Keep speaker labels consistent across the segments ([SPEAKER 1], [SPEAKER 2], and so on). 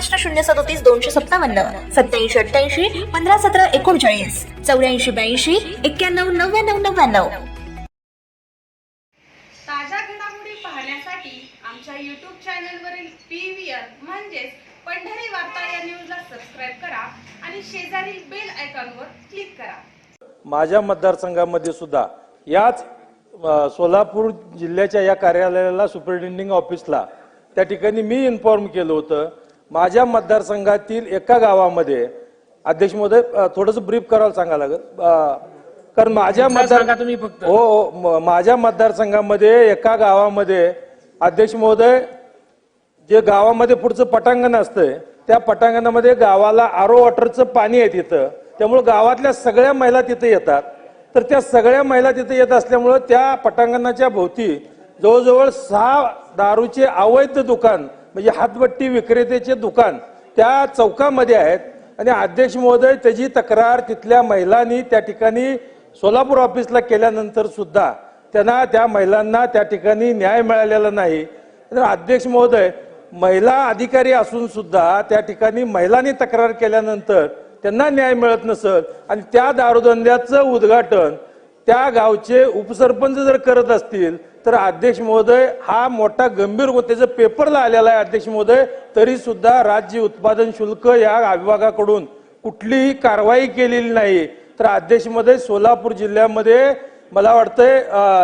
[SPEAKER 1] शून्य सदोतीस दोनशे सत्तावन्न सत्याऐंशी अठ्ठ्याऐंशी पंधरा सतरा एकोणचाळीस चौऱ्याऐंशी ब्याऐंशी एक्क्याण्णव नव्याण्णव नव्याण्णव.
[SPEAKER 2] ताज्या घडामोडी पाहण्यासाठी आमच्या यूट्यूब चॅनलवरील पी व्ही आर म्हणजेच पंढरी वार्ता या न्यूजला सबस्क्राईब करा आणि शेजारील बेल आयकॉनवर क्लिक करा.
[SPEAKER 3] माझ्या मतदारसंघामध्ये सुद्धा याच सोलापूर जिल्ह्याच्या या कार्यालयाला सुपरिटेंडिंग ऑफिसला त्या ठिकाणी मी इन्फॉर्म केलं होतं. माझ्या मतदारसंघातील एका गावामध्ये अध्यक्ष महोदय थोडंसं ब्रीफ करायला सांगायला लागेल. कारण माझ्या मतदार
[SPEAKER 4] तुम्ही फक्त.
[SPEAKER 3] हो हो माझ्या मतदारसंघामध्ये एका गावामध्ये अध्यक्ष महोदय जे गावामध्ये पुढचं पटांगण असतंय त्या पटांगणामध्ये गावाला आरो वॉटरचं पाणी आहे तिथं. त्यामुळे गावातल्या सगळ्या महिला तिथे येतात. तर त्या सगळ्या महिला तिथे येत असल्यामुळं त्या पटांगणाच्या भोवती जवळजवळ सहा दारूचे अवैध दुकान म्हणजे हातभट्टी विक्रेतेचे दुकान त्या चौकामध्ये आहेत. आणि अध्यक्ष महोदय त्याची तक्रार तिथल्या महिलांनी त्या ठिकाणी सोलापूर ऑफिसला केल्यानंतर सुद्धा त्यांना त्या महिलांना त्या ठिकाणी न्याय मिळालेला नाही. तर अध्यक्ष महोदय महिला अधिकारी असून सुद्धा त्या ठिकाणी महिलांनी तक्रार केल्यानंतर त्यांना न्याय मिळत नसत आणि त्या दारूधंद्याचं उद्घाटन त्या गावचे उपसरपंच जर करत असतील तर अध्यक्ष महोदय हा मोठा गंभीर त्याचं पेपरला आलेला आहे अध्यक्ष महोदय. तरी सुद्धा राज्य उत्पादन शुल्क या विभागाकडून कुठलीही कारवाई केलेली नाही. तर अध्यक्ष महोदय सोलापूर जिल्ह्यामध्ये मला वाटतंय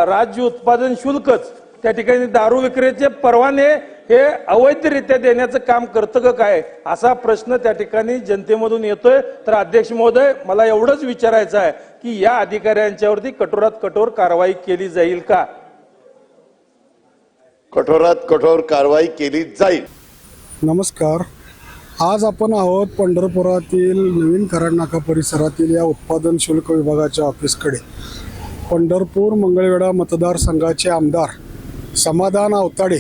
[SPEAKER 3] राज्य उत्पादन शुल्कच त्या ठिकाणी दारू विक्रीचे परवाने हे अवैधरित्या देण्याचं काम करतं का काय असा प्रश्न त्या ठिकाणी जनतेमधून येतोय. तर अध्यक्ष महोदय मला एवढंच विचारायचं आहे की या अधिकाऱ्यांच्यावरती कठोरात कठोर कारवाई केली जाईल का?
[SPEAKER 5] कठोरात कठोर कारवाई केली जाईल.
[SPEAKER 6] नमस्कार. आज आपण आहोत पंढरपुरातील नवीन कराडनाका परिसरातील या उत्पादन शुल्क विभागाच्या ऑफिसकडे. पंढरपूर मंगळवेढा मतदारसंघाचे आमदार समाधान आवताडे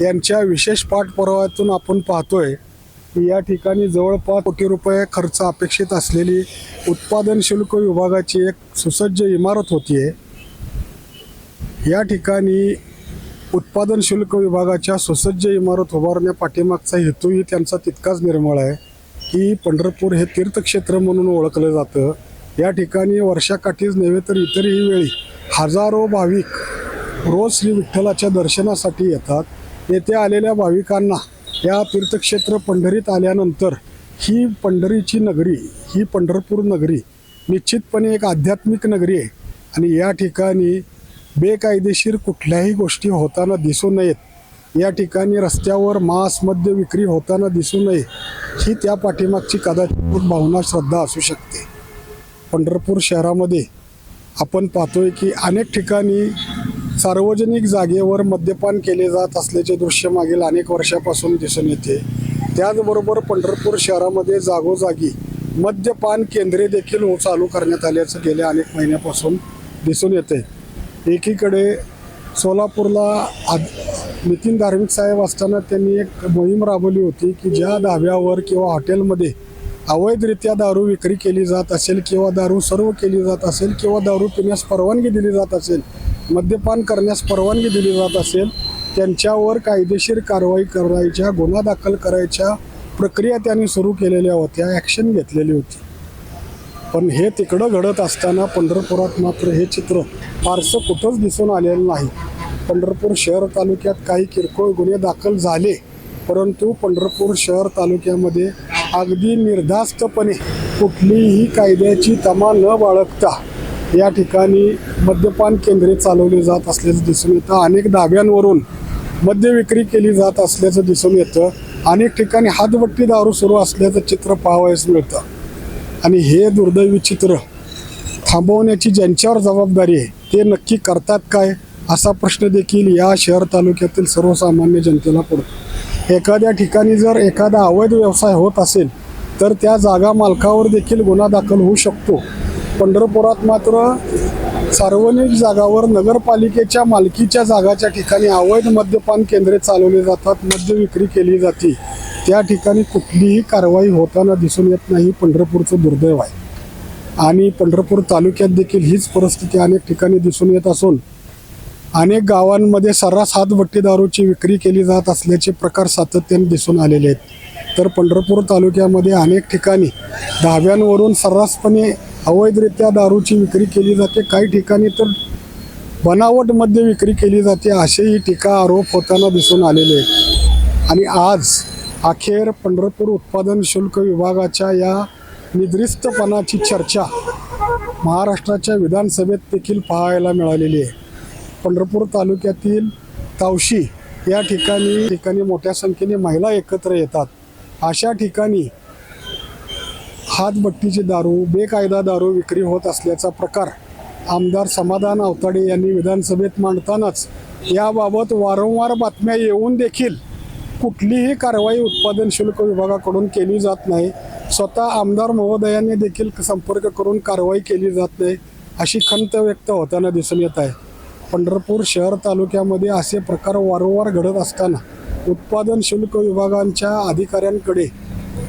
[SPEAKER 6] यांच्या विशेष पाठपुराव्यातून आपण पाहतोय की या ठिकाणी जवळपास कोटी रुपये खर्च अपेक्षित असलेली उत्पादन शुल्क विभागाची एक सुसज्ज इमारत होती आहे या ठिकाणी उत्पादन शुल्क विभागाच्या सुसज्ज इमारत उभारण्या पाठीमागचा हेतूही त्यांचा तितकाच निर्मळ आहे की पंढरपूर हे तीर्थक्षेत्र म्हणून ओळखलं जातं. या ठिकाणी वर्षाकाठीच नव्हे तर इतरही वेळी हजारो भाविक रोज श्री विठ्ठलाच्या दर्शनासाठी येतात. येथे आलेल्या भाविकांना या तीर्थक्षेत्र पंढरीत आल्यानंतर ही पंढरीची नगरी ही पंढरपूर नगरी निश्चितपणे एक आध्यात्मिक नगरी आहे. आणि या ठिकाणी बेकायदेशीर कुठल्याही गोष्टी होताना दिसू नयेत. या ठिकाणी रस्त्यावर मांस मद्य विक्री होताना दिसू नये ही त्या पाठीमागची कदाचित भावना श्रद्धा असू शकते. पंढरपूर शहरामध्ये आपण पाहतोय की अनेक ठिकाणी सार्वजनिक जागेवर मद्यपान केले जात असल्याचे दृश्य मागील अनेक वर्षापासून दिसून येते. त्याचबरोबर पंढरपूर शहरामध्ये जागोजागी मद्यपान केंद्रे देखील चालू करण्यात आल्याचं गेल्या अनेक महिन्यापासून दिसून येते एकीकडे सोलापूरला आद नितीन धार्मिक साहेब असताना त्यांनी एक मोहीम राबवली होती की ज्या धाब्यावर किंवा हॉटेलमध्ये अवैधरित्या दारू विक्री केली जात असेल किंवा दारू सर्व केली जात असेल किंवा दारू पिण्यास परवानगी दिली जात असेल मद्यपान करण्यास परवानगी दिली जात असेल त्यांच्यावर कायदेशीर कारवाई करायच्या गुन्हा दाखल करायच्या प्रक्रिया त्यांनी सुरू केलेल्या होत्या ॲक्शन घेतलेली होती. पण हे तिकडं घडत असताना पंढरपुरात मात्र हे चित्र फारसं कुठंच दिसून आलेलं नाही. पंढरपूर शहर तालुक्यात काही किरकोळ गुन्हे दाखल झाले परंतु पंढरपूर शहर तालुक्यामध्ये अगदी निर्धास्तपणे कुठलीही कायद्याची तमा न बाळगता या ठिकाणी मद्यपान केंद्रे चालवली जात असल्याचं दिसून येतं. अनेक धाब्यांवरून मद्य विक्री केली जात असल्याचं दिसून येतं. अनेक ठिकाणी हातभट्टी दारू सुरू असल्याचं चित्र पाहावयास मिळतं. आणि हे दुर्दैवी चित्र थांबवण्याची ज्यांच्यावर जबाबदारी आहे ते नक्की करतात काय असा प्रश्न देखील या शहर तालुक्यातील सर्वसामान्य जनतेला पडतो. एखाद्या ठिकाणी जर एखादा अवैध व्यवसाय होत असेल तर त्या जागा मालकावर देखील गुन्हा दाखल होऊ शकतो. पंढरपुरात मात्र सार्वजनिक जागावर नगरपालिकेच्या मालकीच्या जागाच्या ठिकाणी अवैध मद्यपान केंद्रे चालवली जातात मद्य विक्री केली जाते. त्या ठिकाणी कुठलीही कारवाई होताना दिसून येत नाही. पंढरपूरचं दुर्दैव आहे. आणि पंढरपूर तालुक्यात देखील हीच परिस्थिती अनेक ठिकाणी दिसून येत असून अनेक गावांमध्ये सर्रास हातभट्टी दारूची विक्री केली जात असल्याचे प्रकार सातत्याने दिसून आलेले आहेत. तर पंढरपूर तालुक्यामध्ये अनेक ठिकाणी धाब्यांवरून सर्रासपणे अवैधरित्या दारूची विक्री केली जाते. काही ठिकाणी तर बनावटमध्ये विक्री केली जाते असेही टीका आरोप होताना दिसून आलेले आहेत. आणि आज अखेर पंढरपूर उत्पादन शुल्क विभागाच्या या निद्रिस्तपणाची चर्चा महाराष्ट्राच्या विधानसभेत देखील पाहायला मिळालेली आहे. पंढरपूर तालुक्यातील तावशी या ठिकाणी ठिकाणी मोठ्या संख्येने महिला एकत्र येतात. अशा ठिकाणी हातभट्टीची दारू बेकायदा दारू विक्री होत असल्याचा प्रकार आमदार समाधान अवताडे यांनी विधानसभेत मांडतानाच याबाबत वारंवार बातम्या येऊन देखील कुठलीही कारवाई उत्पादन शुल्क विभागाकडून केली जात नाही. स्वतः आमदार महोदयांनी देखील संपर्क करून कारवाई केली जात नाही अशी खंत व्यक्त होताना दिसून येत आहे. पंढरपूर शहर तालुक्यामध्ये असे प्रकार वारंवार घडत असताना उत्पादन शुल्क विभागांच्या अधिकाऱ्यांकडे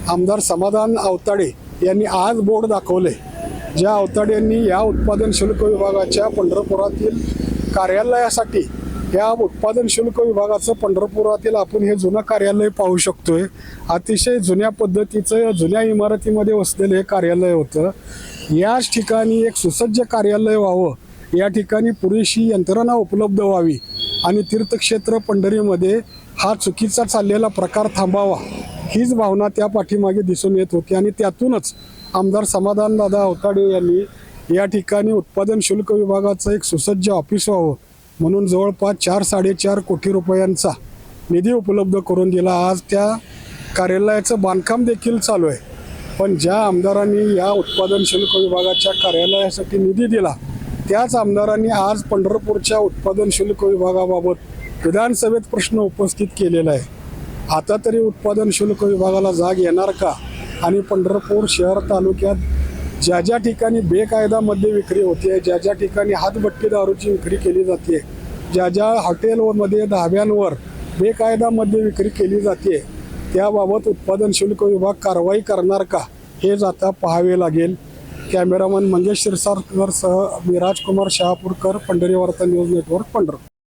[SPEAKER 6] आमदार समाधान अवताडे यांनी आज बोर्ड दाखवले ज्या आवताडे यांनी या उत्पादन शुल्क विभागाच्या पंढरपुरातील कार्यालयासाठी या उत्पादन शुल्क विभागाचं पंढरपुरातील आपण हे जुनं कार्यालय पाहू शकतोय. अतिशय जुन्या पद्धतीचं जुन्या इमारतीमध्ये वसलेलं हे कार्यालय होतं. याच ठिकाणी एक सुसज्ज कार्यालय व्हावं. या ठिकाणी पुरेशी यंत्रणा उपलब्ध व्हावी आणि तीर्थक्षेत्र पंढरीमध्ये हा चुकीचा चाललेला प्रकार थांबावा हीच भावना त्या पाठीमागे दिसून येत होती आणि त्यातूनच आमदार समाधानदादा अवताडे यांनी या ठिकाणी उत्पादन शुल्क विभागाचं एक सुसज्ज ऑफिस व्हावं. म्हणून जवळपास चार साडेचार कोटी रुपयांचा निधी उपलब्ध करून दिला. आज त्या कार्यालयाचं बांधकाम देखील चालू आहे. पण ज्या आमदारांनी या उत्पादन शुल्क विभागाच्या कार्यालयासाठी निधी दिला त्याच आमदारांनी आज पंढरपूरच्या उत्पादन शुल्क विभागाबाबत विधानसभेत प्रश्न उपस्थित केलेला आहे. आता तरी उत्पादन शुल्क विभागाला जाग येणार का? आणि पंढरपूर शहर तालुक्यात ज्या ज्या ठिकाणी बेकायदा मद्य विक्री होते ज्या ज्या ठिकाणी हातभट्टी दारूची विक्री केली जाते ज्या ज्या हॉटेलमध्ये धाब्यांवर बेकायदा मद्य विक्री केली जाते त्याबाबत उत्पादन शुल्क विभाग कारवाई करणार का हे आता पाहावे लागेल. कॅमेरामन मंगेश शिरसारकर सह मी राजकुमार शहापूरकर पंढरी वार्ता न्यूज नेटवर्क पंढरपूर.